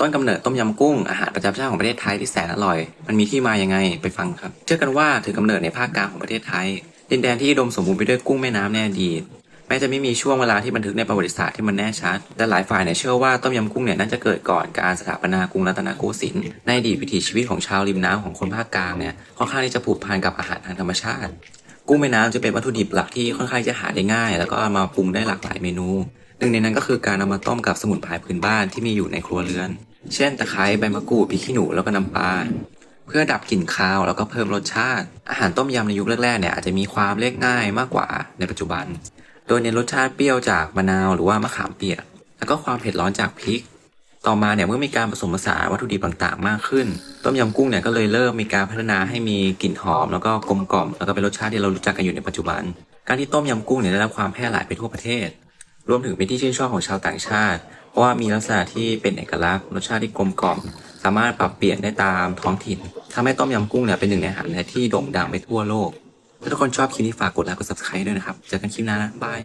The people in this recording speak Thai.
ต้นกำเนิดต้มยำกุ้งอาหารประจำชาติของประเทศไทยที่แสนอร่อย มันมีที่มายังไงไปฟังครับ เชื่อกันว่าถือกำเนิดในภาคกลางของประเทศไทย ดินแดนที่อุดมสมบูรณ์ไปด้วยกุ้งแม่น้ำในอดีแม้จะไม่มีช่วงเวลาที่บันทึกในประวัติศาสตร์ที่มันแน่ชัด แต่หลายฝ่ายเนี่ยเชื่อว่าต้มยำกุ้งเนี่ยน่าจะเกิดก่อนการสถาปนากรุงรัตนโกสินทร์ในอดีตวิถีชีวิตของชาวริมน้ำของคนภาคกลางเนี่ยค่อนข้างที่จะผูกพันกับอาหารทางธรรมชาติ กุ้งแม่น้ำจะเป็นวัตถุดิบหลักที่ค่อนข้างจะหาได้ง่าย แล้วก็มาปรุงได้หลากหลายเมนู หนึ่งในนั้นก็คือการเอามาต้มกับสมุนไพรพื้นบ้านที่มีอยู่ในครัวเรือน เช่นตะไคร้ใบมะกรูดพริกขี้หนูแล้วก็น้ำปลาเพื่อดับกลิ่นคาวแล้วก็เพิ่มรสชาติ อาหารต้มยำในยุคแรกๆเนี่ยอาจจะมีความเรียกง่ายมากกว่าในปัจจุบัน โดยเน้นรสชาติเปรี้ยวจากมะนาวหรือว่ามะขามเปียก แล้วก็ความเผ็ดร้อนจากพริก ต่อมาเนี่ยเมื่อมีการผสมผสานวัตถุดิบต่างๆ มากขึ้น ต้มยำกุ้งเนี่ยก็เลยเริ่มมีการพัฒนาให้มีกลิ่นหอมแล้วก็กลมกล่อมแล้วก็เป็นรสชาติที่เรารู้จักกันอยู่ในปัจจุบัน การที่ต้มยำกุ้งเนี่ยได้รับความแพร่หลายไปทั่วประเทศ รวมถึงเป็นที่ชื่นชอบของชาวต่างชาติ เพราะว่ามีลักษณะที่เป็นเอกลักษณ์รสชาติที่กลมกล่อม สามารถปรับเปลี่ยนได้ตามท้องถิ่นทำให้ต้มยำกุ้งเนี่ยเป็นหนึ่งในอาหารที่โด่งดังไปทั่วโลกถ้าทุกคนชอบคลิปนี้ฝากกดไลค์กด subscribe ด้วยนะครับเจอกันคลิปหน้านะบาย